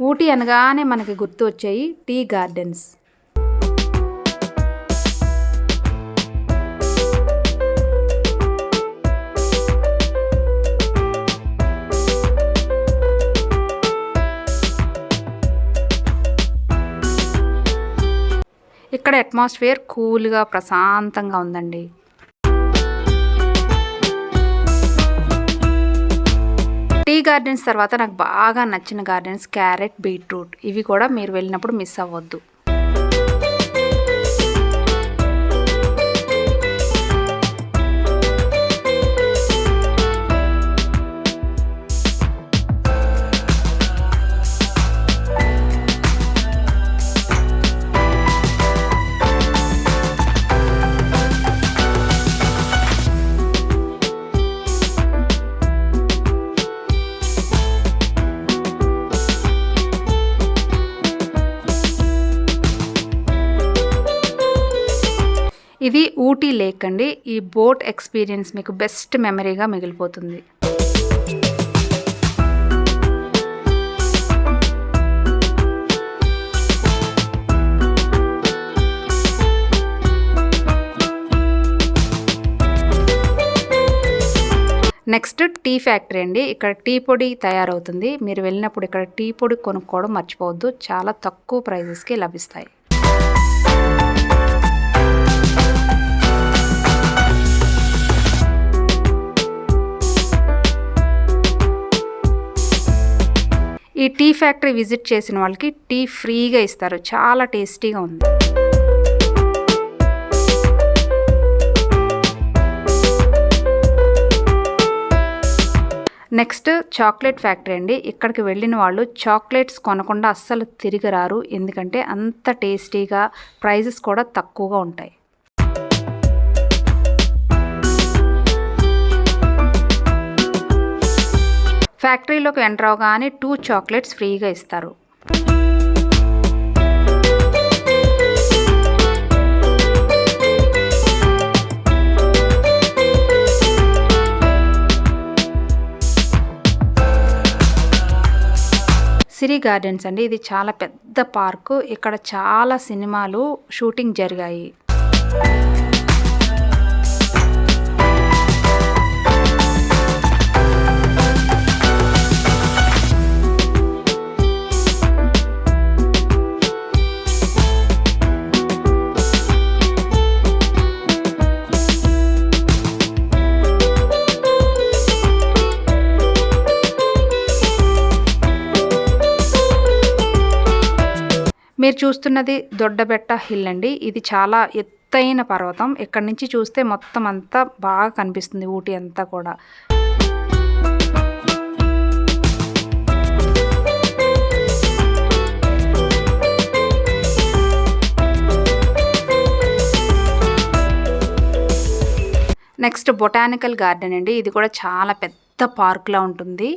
ఊటీ అనగానే మనకి గుర్తు వచ్చాయి టీ గార్డెన్స్. ఇక్కడ అట్మాస్ఫియర్ కూల్గా ప్రశాంతంగా ఉందండి. గార్డెన్స్ తర్వాత నాకు బాగా నచ్చిన గార్డెన్స్ క్యారెట్ బీట్రూట్. ఇవి కూడా మీరు వెళ్ళినప్పుడు మిస్ అవ్వద్దు. ఇది ఊటీ లేక్ అండి. ఈ బోట్ ఎక్స్పీరియన్స్ మీకు బెస్ట్ మెమరీగా మిగిలిపోతుంది. నెక్స్ట్ టీ ఫ్యాక్టరీ అండి. ఇక్కడ టీ పొడి తయారవుతుంది. మీరు వెళ్ళినప్పుడు ఇక్కడ టీ పొడి కొనుక్కోవడం మర్చిపోవద్దు. చాలా తక్కువ ప్రైజెస్కి లభిస్తాయి. టీ ఫ్యాక్టరీ విజిట్ చేసిన వాళ్ళకి టీ ఫ్రీగా ఇస్తారు. చాలా టేస్టీగా ఉంది. నెక్స్ట్ చాక్లెట్ ఫ్యాక్టరీ అండి. ఇక్కడికి వెళ్ళిన వాళ్ళు చాక్లెట్స్ కొనకుండా అస్సలు తిరిగి రారు. ఎందుకంటే అంత టేస్టీగా ప్రైజెస్ కూడా తక్కువగా ఉంటాయి. ఫ్యాక్టరీలోకి ఎంటర్ అవగానే టూ చాక్లెట్స్ ఫ్రీగా ఇస్తారు. సిరి గార్డెన్స్ అండి. ఇది చాలా పెద్ద పార్కు. ఇక్కడ చాలా సినిమాలు షూటింగ్ జరిగాయి. మీరు చూస్తున్నది దొడ్డబెట్ట హిల్ అండి. ఇది చాలా ఎత్తైన పర్వతం. ఇక్కడ నుంచి చూస్తే మొత్తం అంతా బాగా కనిపిస్తుంది ఊటీ అంతా కూడా. నెక్స్ట్ బొటానికల్ గార్డెన్ అండి. ఇది కూడా చాలా పెద్ద పార్క్లా ఉంటుంది.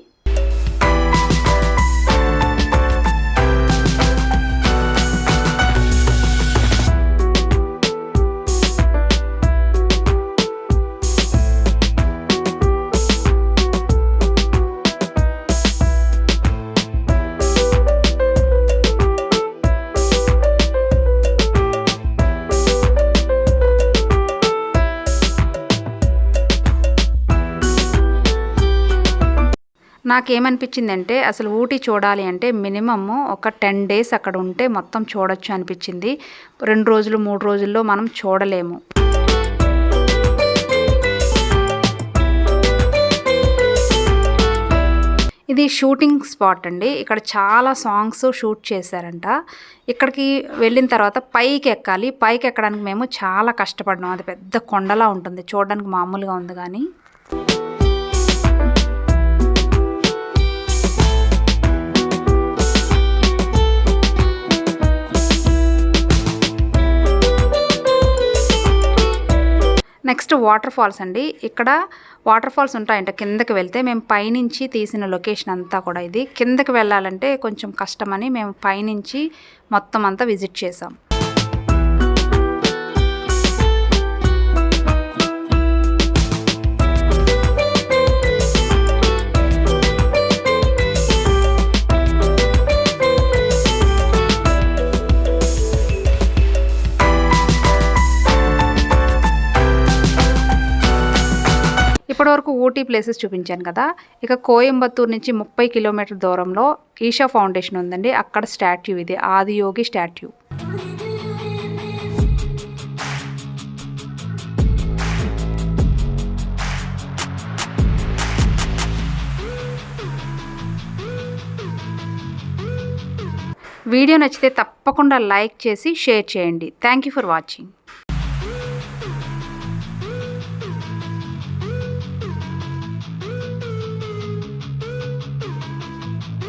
నాకేమనిపించిందంటే అసలు ఊటీ చూడాలి అంటే మినిమమ్ ఒక టెన్ డేస్ అక్కడ ఉంటే మొత్తం చూడొచ్చు అనిపించింది. రెండు రోజులు మూడు రోజుల్లో మనం చూడలేము. ఇది షూటింగ్ స్పాట్ అండి. ఇక్కడ చాలా సాంగ్స్ షూట్ చేశారంట. ఇక్కడికి వెళ్ళిన తర్వాత పైకి ఎక్కాలి. పైకి ఎక్కడానికి మేము చాలా కష్టపడినాం అది పెద్ద కొండలా ఉంటుంది. చూడడానికి మామూలుగా ఉంది కానీ. నెక్స్ట్ వాటర్ ఫాల్స్ అండి. ఇక్కడ వాటర్ ఫాల్స్ ఉంటాయంట కిందకి వెళ్తే. మేము పైనుంచి తీసిన లొకేషన్ అంతా కూడా ఇది. కిందకి వెళ్ళాలంటే కొంచెం కష్టమని మేము పైనుంచి మొత్తం అంతా విజిట్ చేసాం ఇప్పటివరకు ఊటీ ప్లేసెస్ చూపించాను కదా. ఇక కోయంబత్తూర్ నుంచి ముప్పై కిలోమీటర్ దూరంలో ఈషా ఫౌండేషన్ ఉందండి. అక్కడ స్టాట్యూ ఇది. ఆదియోగి స్టాట్యూ. వీడియో నచ్చితే తప్పకుండా లైక్ చేసి షేర్ చేయండి. Thank you for watching